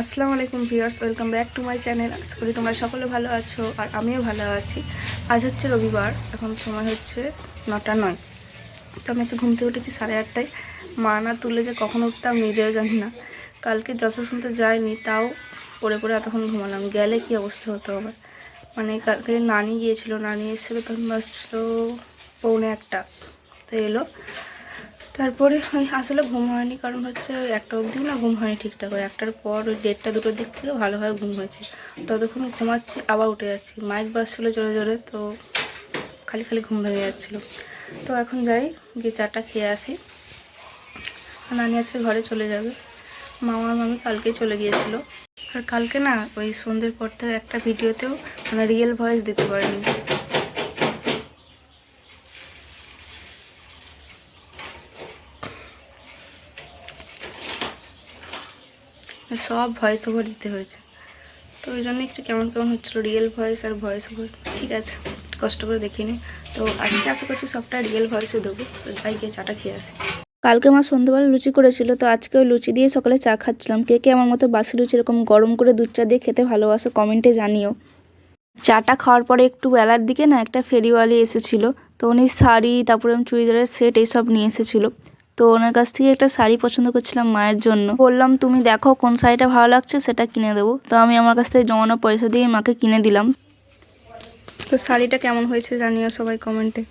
আসসালামু আলাইকুম viewers, welcome back to my channel. আশা করি তোমরা সকলে ভালো আছো আর আমিও ভালো আছি। আজ হচ্ছে রবিবার, এখন সময় হচ্ছে নটা নয়। তো আমি হচ্ছে ঘুম থেকে উঠেছি সাড়ে আটটায়। মা না তুলে যে কখন উঠতাম নিজেও জানি না। কালকে জলসা শুনতে যায়নি, তাও পরে পরে এতক্ষণ ঘুমালাম। গেলে কি অবস্থা হতো আমার মানে কালকে নানি গিয়েছিল, নানি এসেছিল, তখন বাসছিল পৌনে একটা তো এলো। তারপরে ওই আসলে ঘুম হয়নি, কারণ হচ্ছে একটা অবধি না ঘুম হয়নি ঠিকঠাক। ওই একটার পর ওই দেড়টা দুটোর দিক থেকে ভালোভাবে ঘুম হয়েছে। ততক্ষণ ঘুমাচ্ছি, আবার উঠে যাচ্ছি। মাইক বাজছিলো জোরে জোরে, তো খালি খালি ঘুম ভেঙে যাচ্ছিল। তো এখন যাই, গিয়ে চাটা খেয়ে আসি। নানি আজকে ঘরে চলে যাবে। মামা মামি কালকে চলে গিয়েছিল। আর কালকে না ওই সন্ধ্যের পর থেকে একটা ভিডিওতেও মানে রিয়েল ভয়েস দিতে পারিনি। সব ভয়েস ওভার দিতে হয়েছে। তো ওই জন্য একটু কেমন কেমন হচ্ছিল রিয়েল ভয়েস আর ভয়েস ওভার ঠিক আছে, কষ্ট করে দেখিনি। তো আজকে আশা করছি সবটা রিয়েল ভয়েসও দেবো। তো যাই গিয়ে চাটা খেয়ে আসি। কালকে মা সন্ধ্যাবেলা লুচি করেছিল, তো আজকে ওই লুচি দিয়ে সকালে চা খাচ্ছিলাম। কে কে আমার মতো বাসি লুচি এরকম গরম করে দুধ চা দিয়ে খেতে ভালোবাসো কমেন্টে জানিও। চাটা খাওয়ার পরে একটু বেলার দিকে না একটা ফেরিওয়ালি এসেছিল। তো উনি শাড়ি, তারপরে চুড়িদারের সেট এইসব নিয়ে এসেছিল। তো ওনার কাছ থেকে একটা শাড়ি পছন্দ করছিলাম মায়ের জন্য। বললাম তুমি দেখো কোন শাড়িটা ভালো লাগছে সেটা কিনে দেবো। তো আমি আমার কাছ থেকে জমানো পয়সা দিয়ে মাকে কিনে দিলাম। তো শাড়িটা কেমন হয়েছে জানিও সবাই কমেন্টে।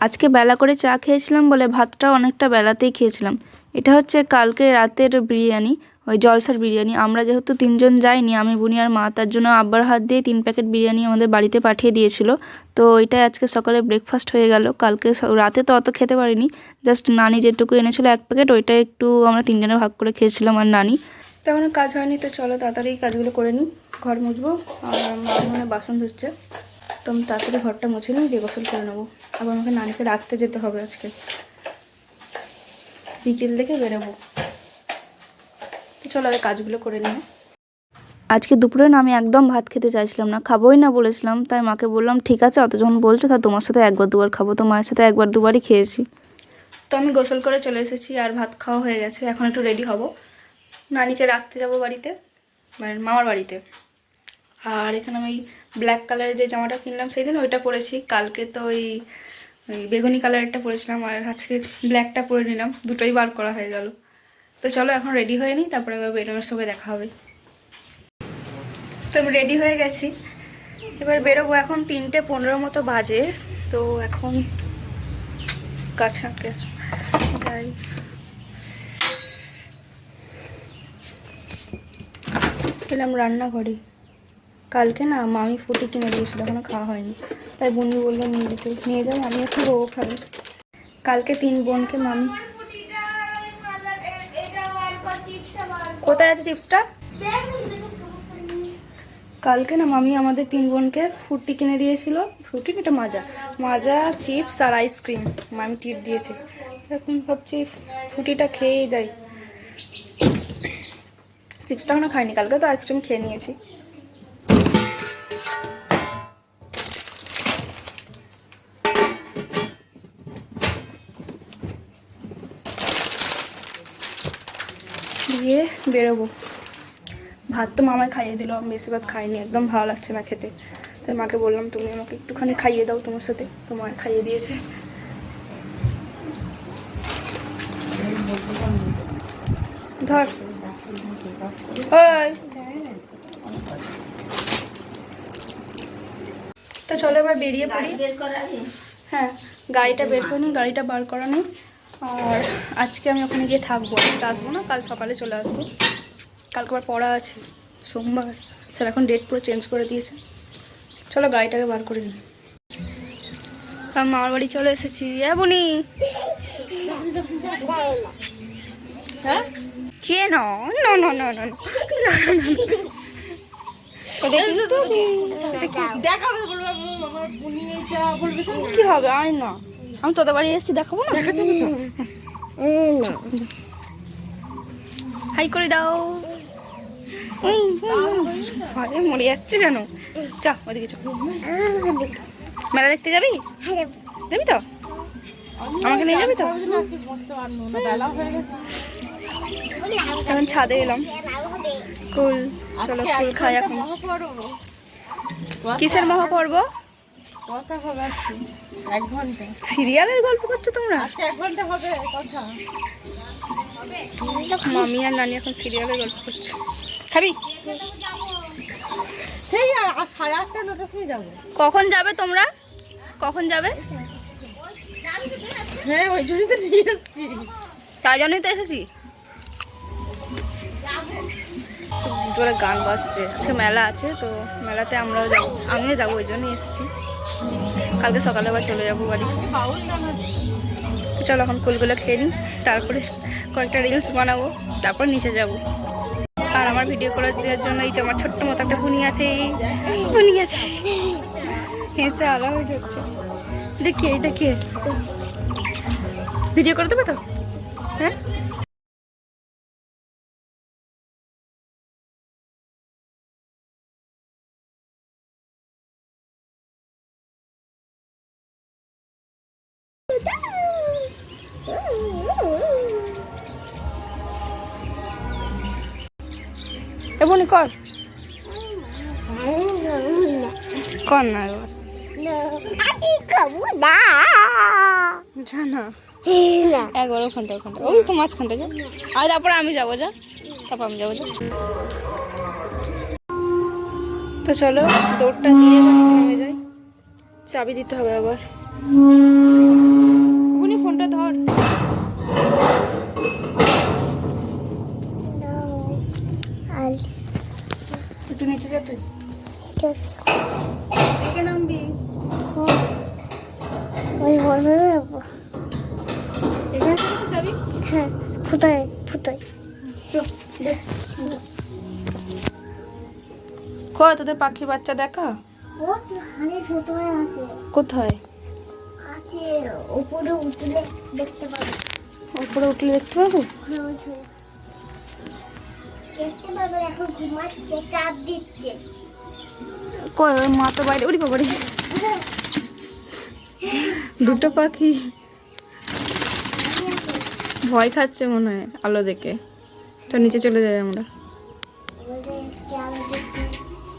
আজকে বেলা করে চা খেয়েছিলাম বলে ভাতটা অনেকটা বেলাতেই খেয়েছিলাম। এটা হচ্ছে কালকে রাতের বিরিয়ানি। ওই জলসার বিরিয়ানি। আমরা যেহেতু তিনজন যাইনি, আমি, বুনি আর মা, তার জন্য আব্বার হাত দিয়ে তিন প্যাকেট বিরিয়ানি আমাদের বাড়িতে পাঠিয়ে দিয়েছিল। তো ওইটাই আজকে সকালে ব্রেকফাস্ট হয়ে গেল। কালকে রাতে তো অত খেতে পারিনি। জাস্ট নানি যেটুকু এনেছিল এক প্যাকেট ওইটা একটু আমরা তিনজনে ভাগ করে খেয়েছিলাম আর নানি। তেমন কাজ হয়নি, তো চলো তাড়াতাড়ি কাজগুলো করে নিই। ঘর মুছবো, আর মা মানে বাসন ধুচ্ছে। তো আমি তাড়াতাড়ি ঘরটা মুছে নিই, দিয়ে গোসল করে নেব। আবার আমাকে নানিকে রাখতে যেতে হবে আজকে। বিকেল থেকে বেরোবো। চলো আগে কাজগুলো করে নিই। আজকে দুপুরে না আমি একদম ভাত খেতে চাইছিলাম না খাবোই না বলেছিলাম তাই মাকে বললাম ঠিক আছে অত যখন বলছো তা তোমার সাথে একবার দুবার খাব তো মায়ের সাথে একবার দুবারই খেয়েছি। তো আমি গোসল করে চলে এসেছি আর ভাত খাওয়া হয়ে গেছে এখন একটু রেডি হব। নানিকে রাখতে যাব বাড়িতে মানে মামার বাড়িতে। আর এখানে আমি ব্ল্যাক কালারের যে জামাটা কিনলাম সেই দিন ওইটা পরেছি কালকে তো ওই ওই বেগুনি কালারেরটা পরেছিলাম আর আজকে ব্ল্যাকটা পরে নিলাম দুটোই বার করা হয়ে গেল। তো চলো এখন রেডি হয়ে নিই, তারপরে এবার বেরোনোর সঙ্গে দেখা হবে। তো আমি রেডি হয়ে গেছি। এবার বেরোবো এখন তিনটে পনেরো মতো বাজে, তো এখন কাছে আটকে। যাই। এলাম রান্নাঘরে। কালকে না মামি ফুটি কিনে দিয়েছিল, এখনও খাওয়া হয়নি। তাই বোনি বলল নিয়ে যেতে। নিয়ে যাই আমি একটু ও খাবে। কালকে তিন বোনকে মামি কোথায় আছে চিপসটা? কালকে না মামি আমাদের তিন বোনকে ফ্রুটি কিনে দিয়েছিল। ফ্রুটি এটা মাজা। মাজা, চিপস আর আইসক্রিম মামি টিপ দিয়েছে। এখন ভাবছি ফুটিটা খেয়েই যাই। চিপসটা এখনও খাইনি। কালকে তো আইসক্রিম খেয়ে নিয়েছি। দিয়ে বেরোবো। ভাত তো মামায় খাইয়ে দিল, আমি বেশি ভাত খাইনি, একদম ভালো লাগছে না খেতে। তাই মাকে বললাম, তুমি আমাকে একটুখানি খাইয়ে দাও তোমার সাথে। তো মায় খাইয়ে দিয়েছে। ধর। তো চলো এবার বেরিয়ে পড়ি। হ্যাঁ গাড়িটা বের করে, গাড়িটা বার করা নেই। আর আজকে আমি ওখানে গিয়ে থাকব আজকে আসব না কাল সকালে চলে আসব। কালকে আবার পড়া আছে সোমবার। স্যার এখন ডেট পুরো চেঞ্জ করে দিয়েছে। চলো গাড়িটাকে বার করে নিই। আমি মামার বাড়ি চলে এসেছি। বুনি! হ্যাঁ? কে না না না না না কি হবে? আয় না। আমি তোদের বাড়ি এসেছি দেখাবো না? হাই করে দাও। আরে মরে যাচ্ছে কেন? চা ওদিকে চ। মেলা দেখতে যাবি? যাবি তো? আমাকে নিয়ে যাবি তো? এখন ছাদে এলাম। কুল চলো কুল খাই এখন। কিসের মহাপর্ব? কথা হবে আজকে এক ঘণ্টা। সিরিয়ালের গল্প করছ তোমরা? আজকে এক ঘণ্টা হবে কথা। মামি আর নানি এখন সিরিয়ালের গল্প করছে। খাবি? সেই সাড়ে আটটা নটার সময় যাব। কখন যাবে তোমরা? কখন যাবে? হ্যাঁ ওই জন্যই তো নিয়ে এসছি। তাই জন্যই তো এসেছি। জোরে গান বাজছে। আজকে মেলা আছে তো মেলাতে আমরাও যাব। আমিও যাব ওই জন্যই এসেছি। কালকে সকালে আবার চলে যাব বাড়ি। চলো এখন ফুলগুলো খেয়ে নিই, তারপরে কয়েকটা রিলস বানাবো, তারপর নিচে যাব। আর আমার ভিডিও করার দেওয়ার জন্য এই যে আমার ছোট্ট মতো একটা বুনি আছে বুনি আছে। হেসে আলা হয়ে যাচ্ছে। দেখি এটা কে ভিডিও করে দেবে তো? হ্যাঁ? এমনই কর। কর না এবার। এগারো ওখানটা ওই তো আর তারপরে আমি যাব, যা। তারপর আমি যাব তো চলো দিয়ে যাই। চাবি দিতে হবে আবার। একটু নিচে যা তুই। নামবি। ওই বসে এখানে থেকে হ্যাঁ কয় তোদের পাখির বাচ্চা দেখা? কোথায়? আছে উপরে উঠলে দেখতে পাবে। উপরে উঠলে দেখতে পাবো? ওখানে ওই যে। ওর মা তো বাইরে দুটো পাখি। ভয় খাচ্ছে মনে হয়, আলো দেখে। তো নিচে চলে যাই আমরা।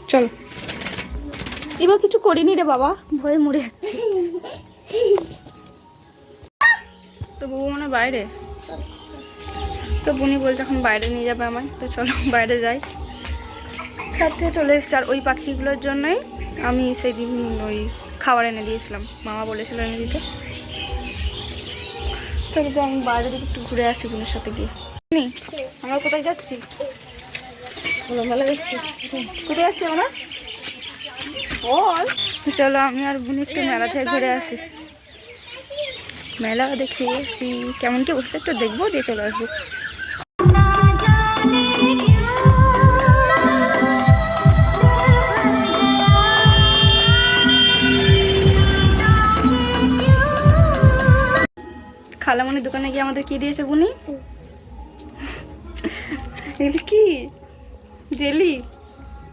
চলো। এবার কিছু করিনি রে বাবা, ভয়ে মরে যাচ্ছে। তো বউ মনে বাইরে। তো বুনি বলছে এখন বাইরে নিয়ে যাবে আমায়, তো চলো বাইরে যাই। ছাদ থেকে চলে এসেছি, আর ওই পাখিগুলোর জন্যই আমি সেই দিন ওই খাবার এনে দিয়েছিলাম। মামা বলেছিল এনে দিতে। তো আমি বাইরে দিকে একটু ঘুরে আসি বোনের সাথে গিয়ে। আমরা কোথায় যাচ্ছি? কোথায় যাচ্ছি? আমরা? বল। চলো আমি আর বোন একটু মেলা থেকে ঘুরে আসি। মেলা দেখে এসি কেমন কি বসছে একটু দেখব, দিয়ে চলে আসব। খালামণির দোকানে গিয়ে আমাদের কি দিয়েছে বুনি? এগুলি কি? জেলি?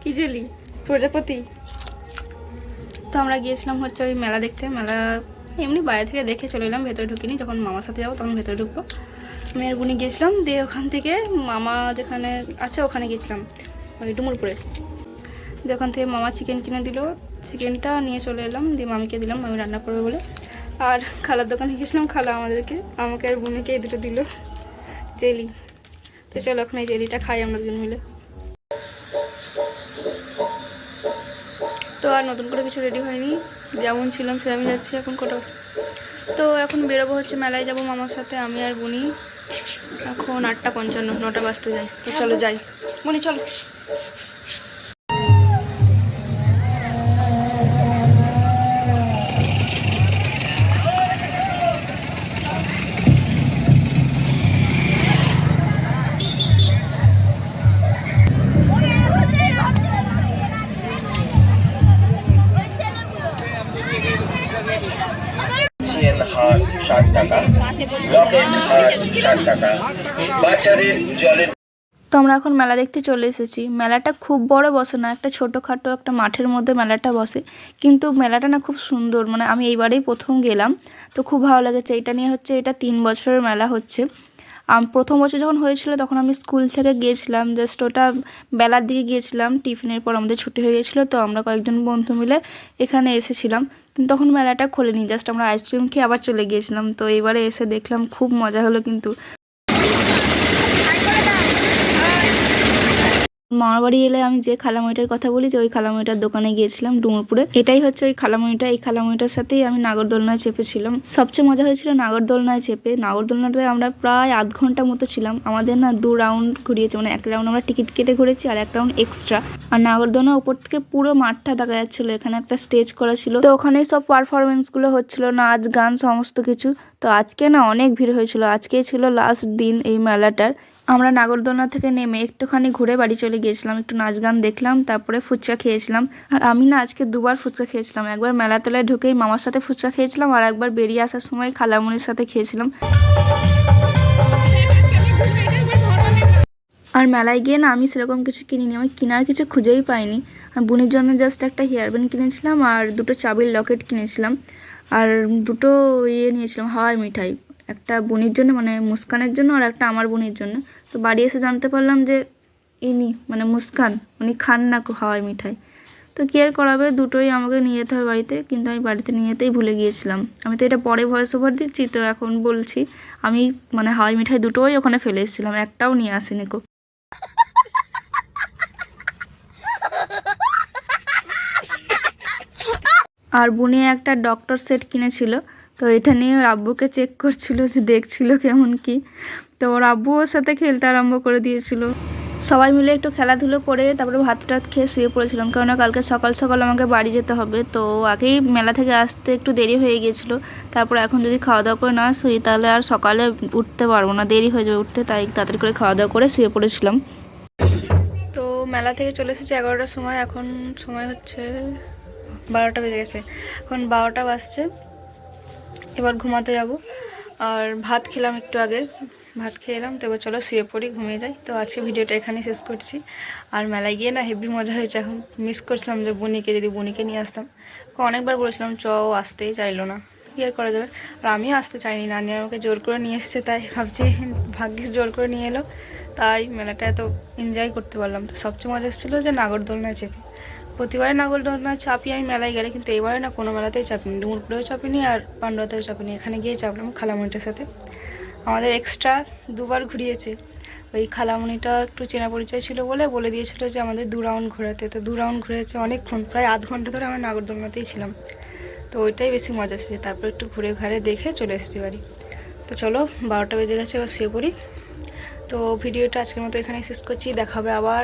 কি জেলি? প্রজাপতি। তো আমরা গিয়েছিলাম হচ্ছে ওই মেলা দেখতে। মেলা এমনি বাইরে থেকে দেখে চলে এলাম, ভেতরে ঢুকিনি। যখন মামার সাথে যাব তখন ভেতরে ঢুকবো। আমি আর বুনি গিয়েছিলাম, দিয়ে ওখান থেকে মামা যেখানে আছে ওখানে গিয়েছিলাম, ওই ডুমুরপুরে। দিয়ে ওখান থেকে মামা চিকেন কিনে দিল। চিকেনটা নিয়ে চলে এলাম, দিয়ে মামিকে দিলাম, মামি রান্না করবে বলে। আর খালার দোকানে গেছিলাম, খালা আমাদেরকে, আমাকে আর বোনকে এই দুটো দিল, জেলি। তো চলো, এখন এই জেলিটা খাই আমরা দুজন মিলে। তো আর নতুন করে কিছু রেডি হয়নি, যেমন ছিলাম সেরকমই যাচ্ছি এখন কটা? তো এখন বেরোবো হচ্ছে, মেলায় যাব মামার সাথে, আমি আর বুনি। এখন আটটা পঞ্চান্ন, নটা বাজতে যাই তো চলো যাই। বুনি, চলো। জলের তো আমরা এখন মেলা দেখতে চলে এসেছি। মেলাটা খুব বড় বসে না, একটা ছোটোখাটো একটা মাঠের মধ্যে মেলাটা বসে। কিন্তু মেলাটা না খুব সুন্দর মানে আমি এইবারেই প্রথম গেলাম। তো খুব ভালো লেগেছে, এটা নিয়ে হচ্ছে, এটা তিন বছরের মেলা হচ্ছে। প্রথম বছর যখন হয়েছিল, তখন আমি স্কুল থেকে গিয়েছিলাম। জাস্ট ওটা বেলার দিকে গিয়েছিলাম। টিফিনের পর আমাদের ছুটি হয়ে গেছিল তো আমরা কয়েকজন বন্ধু মিলে এখানে এসেছিলাম। কিন্তু তখন মেলাটা খোলেনি জাস্ট আমরা আইসক্রিম খেয়ে আবার চলে গিয়েছিলাম। তো এবারে এসে দেখলাম খুব মজা হলো কিন্তু। মামার বাড়ি এলে আমি যে খালামইটার কথা বলি, যে ওই খালামইটার দোকানে গিয়েছিলাম ডুমুরপুরে। এটাই হচ্ছে ওই খালামইটা এই খালামইটার সাথেই আমি নাগরদোলনায় চেপেছিলাম। সবচেয়ে মজা হয়েছিল নাগরদোলনায় চেপে। নাগরদোলনাতে আমরা প্রায় আধ ঘণ্টা মতো ছিলাম। আমাদের না দু রাউন্ড ঘুরিয়েছে মানে এক রাউন্ড আমরা টিকিট কেটে ঘুরেছি আর এক রাউন্ড এক্সট্রা। আর নাগরদোলনার উপর থেকে পুরো মাঠটা দেখা যাচ্ছিল, এখানে একটা স্টেজ করা ছিল। তো ওখানেই সব পারফরমেন্সগুলো হচ্ছিল, নাচ, গান, সমস্ত কিছু। তো আজকে না অনেক ভিড় হয়েছিল। আজকেই ছিল লাস্ট দিন এই মেলাটার। আমরা নাগরদোলনা থেকে নেমে একটুখানি ঘুরে বাড়ি চলে গিয়েছিলাম, একটু নাচ গান দেখলাম, তারপরে ফুচকা খেয়েছিলাম। আর আমি না আজকে দুবার ফুচকা খেয়েছিলাম, একবার মেলাতলায় ঢুকেই মামার সাথে ফুচকা খেয়েছিলাম আর একবার বেরিয়ে আসার সময় খালামুনির সাথে খেয়েছিলাম। আর মেলায় গিয়ে না আমি সেরকম কিছু কিনিনি, আমি কেনার কিছু খুঁজেই পাইনি। আমি বোনের জন্য জাস্ট একটা হেয়ার ব্যান্ড কিনেছিলাম আর দুটো চাবির লকেট কিনেছিলাম। আর দুটো ইয়ে নিয়েছিলাম, হাওয়াই মিঠাই। একটা বোনের জন্য মানে মুস্কানের জন্য আর একটা আমার বোনের জন্য। তো বাড়ি এসে জানতে পারলাম যে ইনি মানে মুস্কান, উনি খান না হাওয়াই মিঠাই। তো কি আর করাবে? দুটোই আমাকে নিয়ে যেতে হবে বাড়িতে, কিন্তু আমি বাড়িতে নিয়ে যেতেই ভুলে গিয়েছিলাম। আমি তো এটা পরে ভয়েস ওভার দিচ্ছি, তো এখন বলছি, আমি মানে হাওয়াই মিঠাই দুটোই ওখানে ফেলে এসেছিলাম, একটাও নিয়ে আসিনি কো। আর বুনি একটা ডক্টর সেট কিনেছিল তো এটা নিয়ে ওর আব্বুকে চেক করছিল যে দেখছিল কেমন কি। তো ওর আব্বু ওর সাথে খেলতে আরম্ভ করে দিয়েছিল। সবাই মিলে একটু খেলাধুলো করে তারপরে ভাত টাত খেয়ে শুয়ে পড়েছিলাম, কেননা কালকে সকাল সকাল আমাকে বাড়ি যেতে হবে। তো আগেই মেলা থেকে আসতে একটু দেরি হয়ে গিয়েছিল। তারপর এখন যদি খাওয়া দাওয়া করে না শুই, তাহলে আর সকালে উঠতে পারব না, দেরি হয়ে যাবে উঠতে, তাই তাড়াতাড়ি করে খাওয়া দাওয়া করে শুয়ে পড়েছিলাম। তো মেলা থেকে চলে এসেছি এগারোটার সময়, এখন সময় হচ্ছে বারোটা বেজে গেছে। এখন বারোটা বাজছে। এবার ঘুমাতে যাব। আর ভাত খেলাম একটু আগে। ভাত খেয়ে এলাম, তো এবার চলো শুয়ে পড়ি, ঘুমিয়ে যাই। তো আজকে ভিডিওটা এখানে শেষ করছি। আর মেলায় গিয়ে না হেভি মজা হয়েছে। এখন মিস করছিলাম যে বনিকে যদি বনিকে নিয়ে আসতাম। অনেকবার বলেছিলাম, চ আসতেই চাইলো না। কি আর করা যাবে? আর আমিও আসতে চাইনি। নানি আমাকে জোর করে নিয়ে এসছে, তাই ভাবছি ভাগ্যিস জোর করে নিয়ে এলো। তাই মেলাটা এত এনজয় করতে পারলাম। তো সবচেয়ে মজা এসেছিল যে নাগরদোলনায় চেপে। প্রতিবারে নাগরদোলনায় চাপি আমি মেলায় গেলে, কিন্তু এবারে না কোনো মেলাতেই চাপিনি ডুমুরপুরেও চাপিনি আর পান্ডুয়াতেও চাপিনি এখানে গিয়ে চাপলাম খালামণিটার সাথে। আমাদের এক্সট্রা দুবার ঘুরিয়েছে। ওই খালামণিটা একটু চেনা পরিচয় ছিল বলে বলে দিয়েছিল যে আমাদের দু রাউন্ড ঘোরাতে। তো দু রাউন্ড ঘুরেছে অনেকক্ষণ, প্রায় আধ ঘণ্টা ধরে আমরা নাগরদোলনাতেই ছিলাম। তো ওইটাই বেশি মজা এসেছে তারপর একটু ঘুরে ঘাড়ে দেখে চলে এসেছি বাড়ি। তো চলো, বারোটা বেজে গেছে, এবার শুয়ে পড়ি। তো ভিডিওটা আজকের মতো এখানে শেষ করছি। দেখাবে আবার।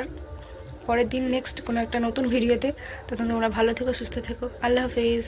পরের দিন নেক্সট কোনো একটা নতুন ভিডিওতে তখন তোমরা ভালো থেকো, সুস্থ থেকো। আল্লাহ হাফিজ।